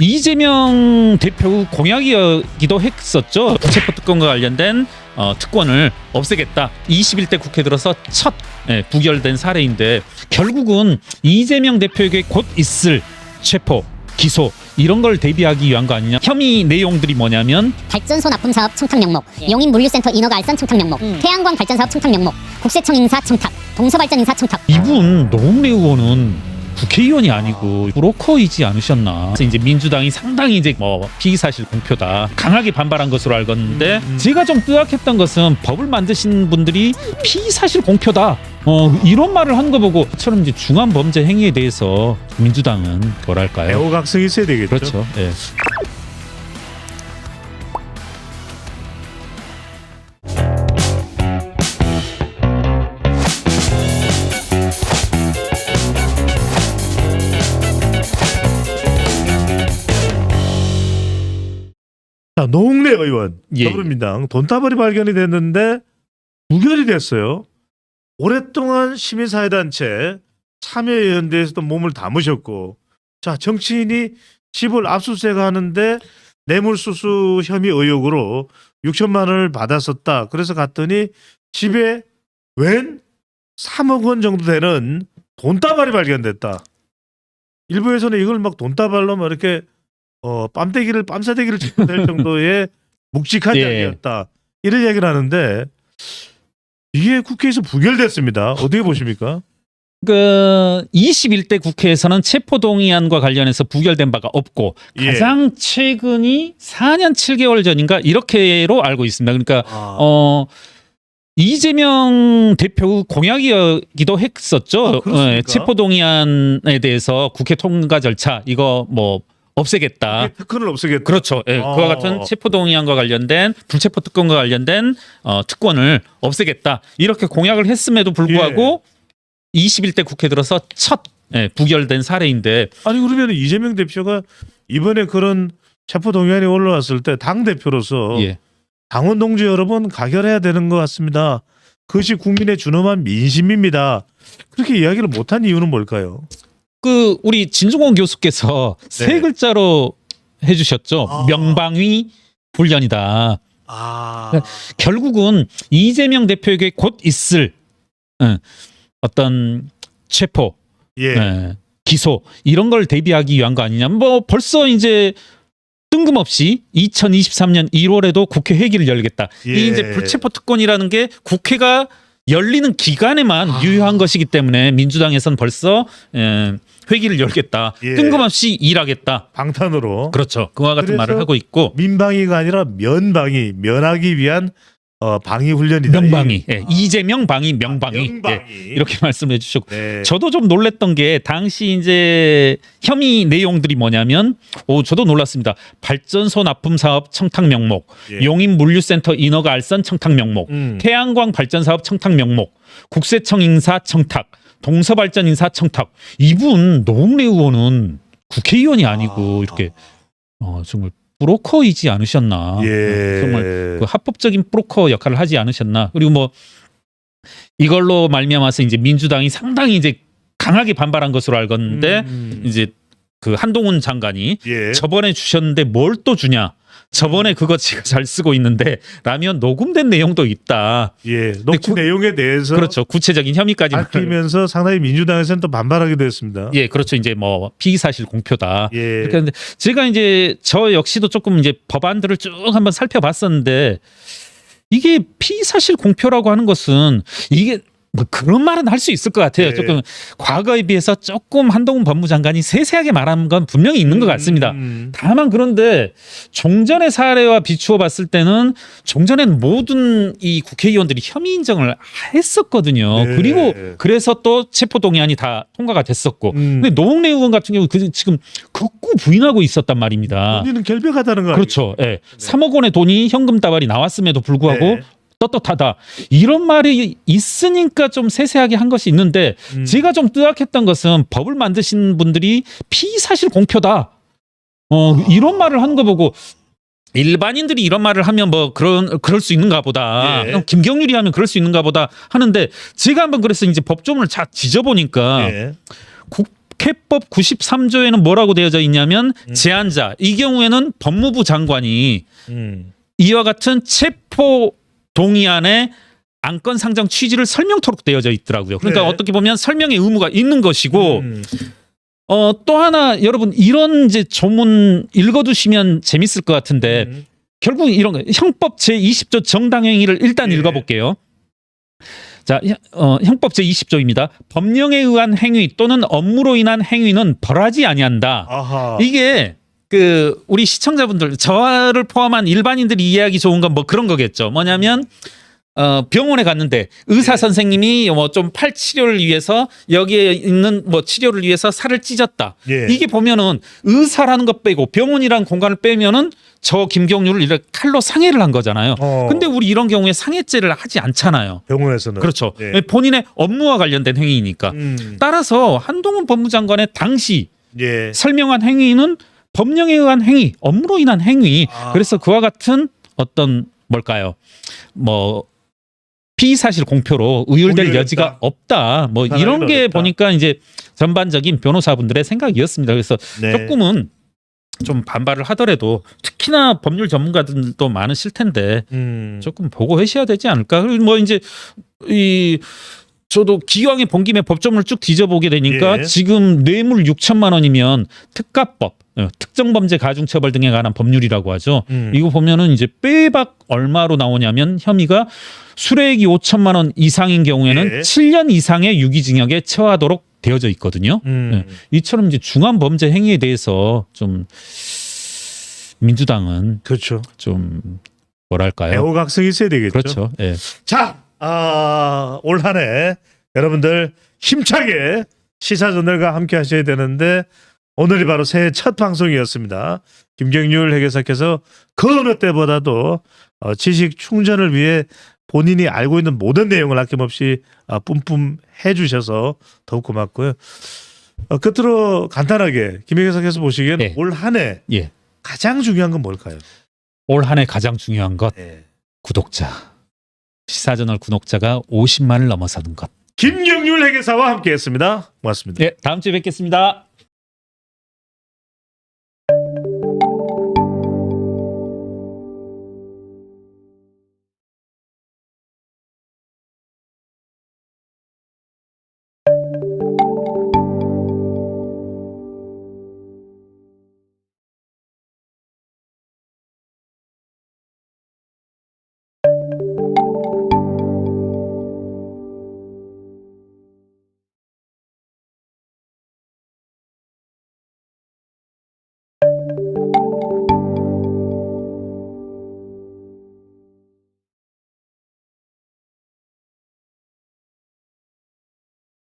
이재명 대표 공약이기도 했었죠. 체포 특권과 관련된 어, 특권을 없애겠다. 21대 국회 들어서 첫 예, 부결된 사례인데 결국은 이재명 대표에게 곧 있을 체포, 기소 이런 걸 대비하기 위한 거 아니냐. 혐의 내용들이 뭐냐면 발전소 납품 사업 청탁 명목, 용인 물류센터 인허가 알선 청탁 명목, 태양광 발전 사업 청탁 명목, 국세청 인사 청탁, 동서발전 인사 청탁. 이분 노웅래 의원은 국회의원이 아니고 브로커이지 않으셨나. 그래서 이제 민주당이 상당히 이제 뭐 피의사실 공표다 강하게 반발한 것으로 알겠는데 제가 좀 뜨악했던 것은 법을 만드신 분들이 피의사실 공표다. 어 이런 말을 한 거 보고 처럼 이제 중한 범죄 행위에 대해서 민주당은 뭐랄까요? 애호각성이 있어야 되겠죠. 그렇죠. 예. 자, 노웅래 의원 예. 더불어민당 돈다발이 발견이 됐는데 부결이 됐어요. 오랫동안 시민사회단체 참여연대에서도 몸을 담으셨고 자 정치인이 집을 압수수색하는데 뇌물수수 혐의 의혹으로 6천만 원을 받았었다. 그래서 갔더니 집에 웬 3억 원 정도 되는 돈다발이 발견됐다. 일부에서는 이걸 막 돈다발로 막 이렇게 어 빰대기를 빰사대기를 짚고 될 정도의 묵직한 예. 이야기였다. 이런 얘기를 하는데 이게 국회에서 부결됐습니다. 어떻게 보십니까? 그 21대 국회에서는 체포동의안과 관련해서 부결된 바가 없고 예. 가장 최근이 4년 7개월 전인가 이렇게로 알고 있습니다. 그러니까 아, 어 이재명 대표 공약이기도 했었죠. 아? 예, 체포동의안에 대해서 국회 통과 절차 이거 뭐 없애겠다. 특권을 없애겠다. 그렇죠. 예, 아. 그와 같은 체포 동의안과 관련된 불체포 특권과 관련된 어, 특권을 없애겠다. 이렇게 공약을 했음에도 불구하고 예. 21대 국회 들어서 첫 예, 부결된 사례인데 아니 그러면 이재명 대표가 이번에 그런 체포 동의안이 올라왔을 때 당 대표로서 예. 당원 동지 여러분 가결해야 되는 것 같습니다. 그것이 국민의 준엄한 민심입니다. 그렇게 이야기를 못한 이유는 뭘까요? 그 우리 진중권 교수께서 세 네. 글자로 해주셨죠. 아. 명방위 훈련이다. 아, 결국은 이재명 대표에게 곧 있을 응, 어떤 체포, 예, 예, 기소 이런 걸 대비하기 위한 거 아니냐. 뭐 벌써 이제 뜬금없이 2023년 1월에도 국회 회기를 열겠다. 예. 이 이제 불체포 특권이라는 게 국회가 열리는 기간에만 아. 유효한 것이기 때문에 민주당에선 벌써 예, 회기를 열겠다. 예. 뜬금없이 일하겠다. 방탄으로 그렇죠. 그와 같은 그래서 말을 하고 있고 민방위가 아니라 면방위, 면하기 위한 어, 방위 훈련이다. 명방위, 예, 이재명 방위, 명방위, 아, 명방위. 예, 이렇게 말씀해 주셨고 네. 저도 좀 놀랬던 게 당시 이제 혐의 내용들이 뭐냐면 오 저도 놀랐습니다. 발전소 납품 사업 청탁 명목, 예. 용인 물류센터 인허가 알선 청탁 명목, 음. 태양광 발전 사업 청탁 명목, 국세청 인사 청탁, 동서발전 인사 청탁. 이분 노웅래 의원은 국회의원이 아니고 아. 이렇게 어 정말 브로커이지 않으셨나? 예. 정말 그 합법적인 브로커 역할을 하지 않으셨나? 그리고 뭐 이걸로 말미암아서 이제 민주당이 상당히 이제 강하게 반발한 것으로 알겠는데 음. 이제 그 한동훈 장관이 예. 저번에 주셨는데 뭘 또 주냐? 저번에 그거 제가 잘 쓰고 있는데 라면 녹음된 내용도 있다. 예. 녹취 구- 내용에 대해서 그렇죠. 구체적인 혐의까지 밝히면서 상당히 민주당에서는 또 반발하기도 했습니다. 예, 그렇죠. 이제 뭐 피의 사실 공표다. 예. 이렇게 하는데 제가 이제 저 역시도 조금 이제 법안들을 쭉 한번 살펴봤었는데 이게 피의 사실 공표라고 하는 것은 이게 뭐 그런 말은 할 수 있을 것 같아요. 네. 조금 과거에 비해서 조금 한동훈 법무장관이 세세하게 말한 건 분명히 있는 것 같습니다. 음. 다만 그런데 종전의 사례와 비추어 봤을 때는 종전에는 모든 이 국회의원들이 혐의 인정을 했었거든요. 네. 그리고 그래서 또 체포동의안이 다 통과가 됐었고. 음. 근데 노웅래 의원 같은 경우 그 지금 극구 부인하고 있었단 말입니다. 본인은 결백하다는 거 그렇죠. 예. 3억 원의 돈이 현금 다발이 나왔음에도 불구하고 네. 떳떳하다. 이런 말이 있으니까 좀 세세하게 한 것이 있는데 음. 제가 좀 뜨악했던 것은 법을 만드신 분들이 피사실 공표다. 어, 이런 말을 한 거 보고 일반인들이 이런 말을 하면 뭐 그런 그럴 수 있는가 보다. 예. 김경률이 하면 그럴 수 있는가 보다 하는데 제가 한번 그래서 이제 법조문을 쫙 지져 보니까 예. 국, 국회법 93조에는 뭐라고 되어져 있냐면 음. 제한자 이 경우에는 법무부 장관이 음. 이와 같은 체포 동의안에 안건 상정 취지를 설명토록 되어져 있더라고요. 그러니까 네. 어떻게 보면 설명의 의무가 있는 것이고 음. 어, 또 하나 여러분 이런 이제 조문 읽어두시면 재밌을 것 같은데 음. 결국 이런 거 형법 제 20조 정당행위를 일단 예. 읽어볼게요. 자, 형- 어, 형법 제 20조입니다. 법령에 의한 행위 또는 업무로 인한 행위는 벌하지 아니한다. 아하. 이게 그 우리 시청자분들 저를 포함한 일반인들이 이해하기 좋은 건 뭐 그런 거겠죠. 뭐냐면 어 병원에 갔는데 의사 네. 선생님이 뭐 좀 팔 치료를 위해서 여기에 있는 뭐 치료를 위해서 살을 찢었다. 예. 이게 보면은 의사라는 것 빼고 병원이라는 공간을 빼면은 저 김경률을 이렇게 칼로 상해를 한 거잖아요. 어. 근데 우리 이런 경우에 상해죄를 하지 않잖아요. 병원에서는 그렇죠. 예. 본인의 업무와 관련된 행위니까. 음. 따라서 한동훈 법무장관의 당시 예. 설명한 행위는 법령에 의한 행위, 업무로 인한 행위. 아. 그래서 그와 같은 어떤 뭘까요? 뭐 피의 사실 공표로 의율될. 여지가 없다. 뭐 이런 게 어렵다. 보니까 이제 전반적인 변호사분들의 생각이었습니다. 그래서 네. 조금은 좀 반발을 하더라도 특히나 법률 전문가들도 많으실 텐데 음. 조금 보고 하셔야 되지 않을까? 그리고 뭐 이제 이 저도 기왕에 본 김에 법조문을 쭉 뒤져보게 되니까 예. 지금 뇌물 6천만 원이면 특가법, 어, 특정범죄 가중처벌 등에 관한 법률이라고 하죠. 음. 이거 보면은 이제 빼박 얼마로 나오냐면 혐의가 수뢰액이 5천만 원 이상인 경우에는 예. 7년 이상의 유기징역에 처하도록 되어져 있거든요. 음. 네. 이처럼 이제 중한 범죄 행위에 대해서 좀 민주당은 그렇죠. 좀 뭐랄까요? 애호각성이 있어야 되겠죠. 그렇죠. 예. 자, 아, 올 한 해 여러분들 힘차게 시사저널과 함께 하셔야 되는데 오늘이 바로 새해 첫 방송이었습니다. 김경률 회계사께서 그 어느 때보다도 어, 지식 충전을 위해 본인이 알고 있는 모든 내용을 아낌없이 아, 뿜뿜 해주셔서 더욱 고맙고요. 어, 끝으로 간단하게 김 회계사께서 보시기엔 네. 올한해 예. 가장 중요한 건 뭘까요? 올 한해 가장 중요한 것 네. 구독자. 시사저널 구독자가 50만을 넘어서는 것. 김경률 회계사와 함께했습니다. 고맙습니다. 네, 다음 주에 뵙겠습니다.